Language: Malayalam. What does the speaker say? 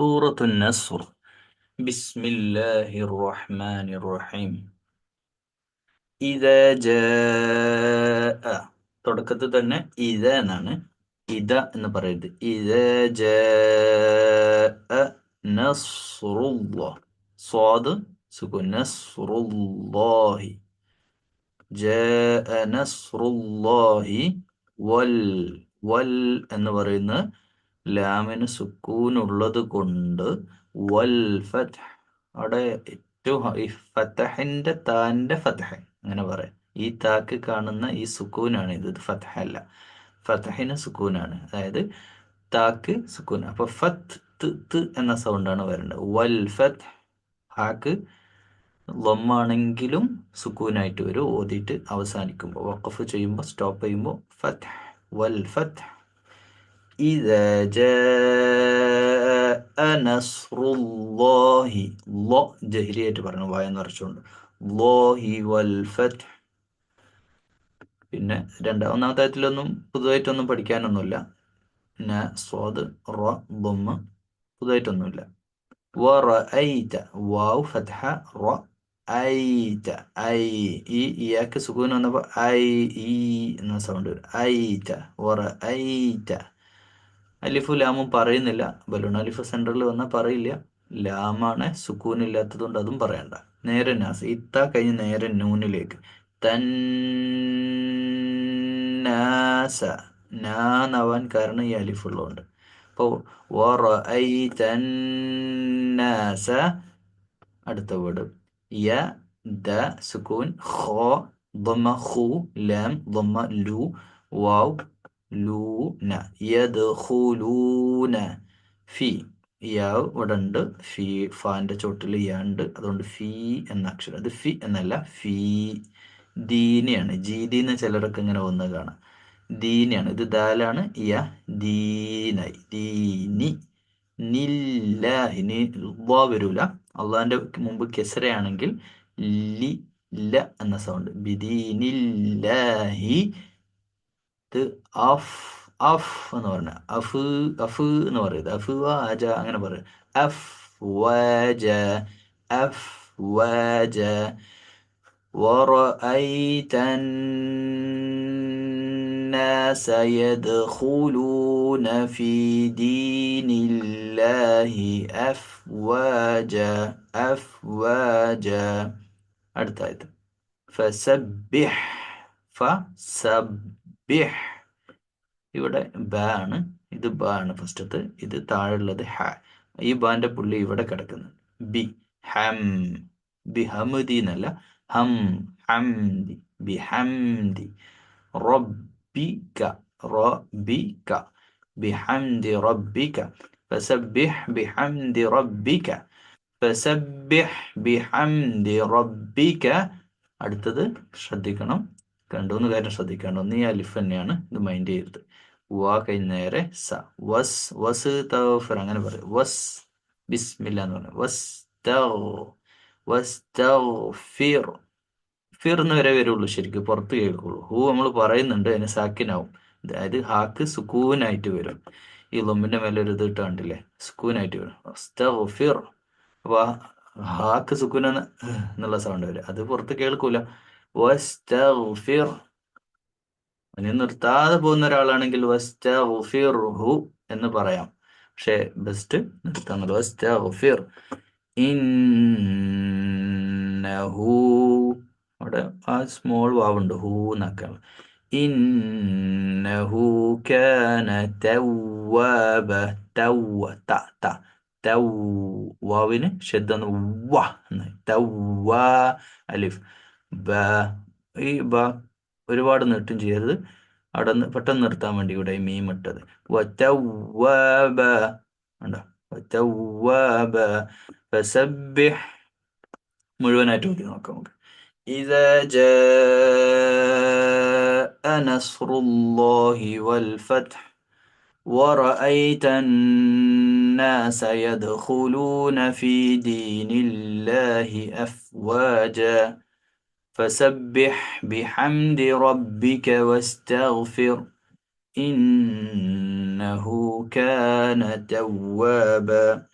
സൂറത്തു നസ്ർ ബിസ്മില്ലാഹിർ റഹ്മാനിർ റഹീം ഇദ ജാഅ തുടക്കത്തിൽ തന്നെ ഇത എന്നാണ് ഇത എന്ന് പറയരുത് ഇദ ജാഅ നസ്റുല്ലാഹ് സ്വാദ് സുകുൻ നസ്റുല്ലാഹി ജാഅ നസ്റുല്ലാഹി വൽ വൽ എന്ന് പറയുന്നത് ലാമിന് സുക്കൂൻ ഉള്ളത് കൊണ്ട് വൽ ഫത്ത് അവിടെ ഏറ്റവും ഈ ഫത്തഹിന്റെ താന്റെ ഫതഹ്. അങ്ങനെ പറയാം. ഈ താക്ക് കാണുന്ന ഈ സുക്കൂനാണ് ഇത്. ഫതഹ അല്ല ഫതഹിന് സുക്കൂനാണ്. അതായത് താക്ക് സുക്കൂൻ അപ്പൊ ഫത്ത് എന്ന സൗണ്ടാണ് വരേണ്ടത്. വൽ ഫത്ത് ഹാക്ക് ലൊമ്മാണെങ്കിലും സുക്കൂനായിട്ട് വരും. ഓതിയിട്ട് അവസാനിക്കുമ്പോൾ വഖഫ് ചെയ്യുമ്പോൾ സ്റ്റോപ്പ് ചെയ്യുമ്പോൾ ഫത്ത് വൽ ഫത്ത് إذا جاء نصر الله الله ജഹരിയായിട്ട് പറഞ്ഞു വായ നിറച്ചുകൊണ്ട് ലോഹി വൽ ഫത്ത് പിന്നെ രണ്ടാം ഒന്നാമത്തെ ആയത്തിലൊന്നും പുതുതായിട്ടൊന്നും പഠിക്കാനൊന്നുമില്ല പിന്നെ സ്വാദ് റ ബൊമ്മ പുതുതായിട്ടൊന്നുമില്ല വറഅയ്ത വാവ് ഫത്ഹ റ ഐത ഐ ഈ ഇയാക്ക് സുഖം വന്നപ്പോൾ ഐ ഈ എന്ന സൗണ്ട് വരും ഐത വറഅയ്ത അലിഫു ലാമും പറയുന്നില്ല. ബലൂൺ അലിഫ് സെന്ററിൽ വന്നാൽ പറയില്ല. ലാമാണ് സുക്കൂനില്ലാത്തതുകൊണ്ട് അതും പറയണ്ട. നേരെ നാസ് ഇത്ത കഴിഞ്ഞ് നേരെ നൂനിലേക്ക്. തന്നാസ നാന്നാവാൻ കാരണം ഈ അലിഫുള്ളതുകൊണ്ട് അപ്പോൾ വറ ഐ തന്നാസ അടുത്ത വേർഡ്. യ ദ സുക്കൂൻ ഹോ ദമ ഹു ലാം ദമ ലു വാവ് ലൂന യദ്ഖുലൂന ഫി യാവ് ഇവിടെ ഉണ്ട് ഫി ഫാന്റെ ചോട്ടിൽ യാ ഉണ്ട്. അതുകൊണ്ട് ഫി എന്ന അക്ഷരം. അത് ഫി എന്നല്ല ഫീ. ദീനിയാണ്. ജീദീന്ന് ചിലരൊക്കെ ഇങ്ങനെ വന്ന് കാണാം. ദീനയാണ്. ഇത് ദാലാണ്. യ ദീനായി. ദീനി. നില്ലാഹിനി വരൂല. അള്ളാഹിന്റെ മുമ്പ് കെസരയാണെങ്കിൽ ലി ല എന്ന സൗണ്ട്. ബിദീനില്ലാഹി. ഇത് അഫ് അഫ് എന്ന് പറഞ്ഞ അഫ് അഫ് എന്ന് പറയുന്നത് അഫ് വാജ അങ്ങനെ പറയും അഫ് വാജ അഫ് വാജ ورأيت الناس يدخلون في دين الله أفواجا أفواجا അടുത്ത فسبح فسبح ബിഹ് ഇവിടെ ബ ആണ് ഇത് ബ ആണ് ഫസ്റ്റത്ത് ഇത് താഴെയുള്ളത് ഹ ഈ ബാന്റെ പുള്ളി ഇവിടെ കിടക്കുന്നത് ബി ഹം ബി ഹമുദി എന്നല്ല ഹം ഹംദി ബി ഹംദി റബ്ബിക റബ്ബിക ബിഹംദി റബ്ബിക فسبح بحمد ربك فسبح بحمد ربك അടുത്തത് ശ്രദ്ധിക്കണം രണ്ട് എന്ന് കാര്യം ശ്രദ്ധിക്കേണ്ട. ഒന്ന് ഈ അലിഫ് തന്നെയാണ് ഇത് മൈൻഡ് ചെയ്തത് വാ കഴിഞ്ഞ നേരെ സ. വസ് വസ് തഫർ അങ്ങനെ പറയും. വസ് ബിസ്മില്ല എന്ന് പറഞ്ഞു വസ് വസ് ഫിർ എന്ന് വരെ വരുള്ളൂ ശരിക്കും. പുറത്ത് കേൾക്കുള്ളൂ. ഹൂ നമ്മൾ പറയുന്നുണ്ട് അതിന് സാക്കിനാവും. അതായത് ഹാക്ക് സുക്കൂനായിട്ട് വരും. ഈ ലൊമ്പിന്റെ മേലെ ഒരു ഇത് ഇട്ടാണ്ടില്ലേ? സുക്കൂനായിട്ട് വരും. ഫിർ അപ്പൊ ഹാക്ക് സുക്കൂൻ എന്നുള്ള സൗണ്ട് വരും. അത് പുറത്ത് കേൾക്കൂല. വസ്തഗ്ഫിർ. ഇനി നിർത്താതെ പോകുന്ന ഒരാളാണെങ്കിൽ വസ്തഗ്ഫിർഹു എന്ന് പറയാം. പക്ഷെ ബെസ്റ്റ് നിർത്താന്നുള്ളത് വസ്തഗ്ഫിർ. ഇന്നഹു. അവിടെ ആ സ്മോൾ വാവുണ്ട്. ഹൂ എന്നൊക്കെയാണ് ഇന്നഹു കാന തവ്വാബ തവ്വ ത ത. തൗ. വാവിന് ശബ്ദം വ തവ്വ അലിഫ്. ബ ഈ ബ ഒരുപാട് നീട്ടും ചെയ്യരുത് അവിടെ നിന്ന് പെട്ടെന്ന് നിർത്താൻ വേണ്ടി ഇവിടെ മീം ഇട്ടത് മുഴുവനായിട്ട് നോക്കി നോക്കാം നമുക്ക് إذا جاء نصر الله والفتح ورأيت الناس يدخلون في دين الله أفواجا فسبح بحمد ربك واستغفر إنه كان توابا.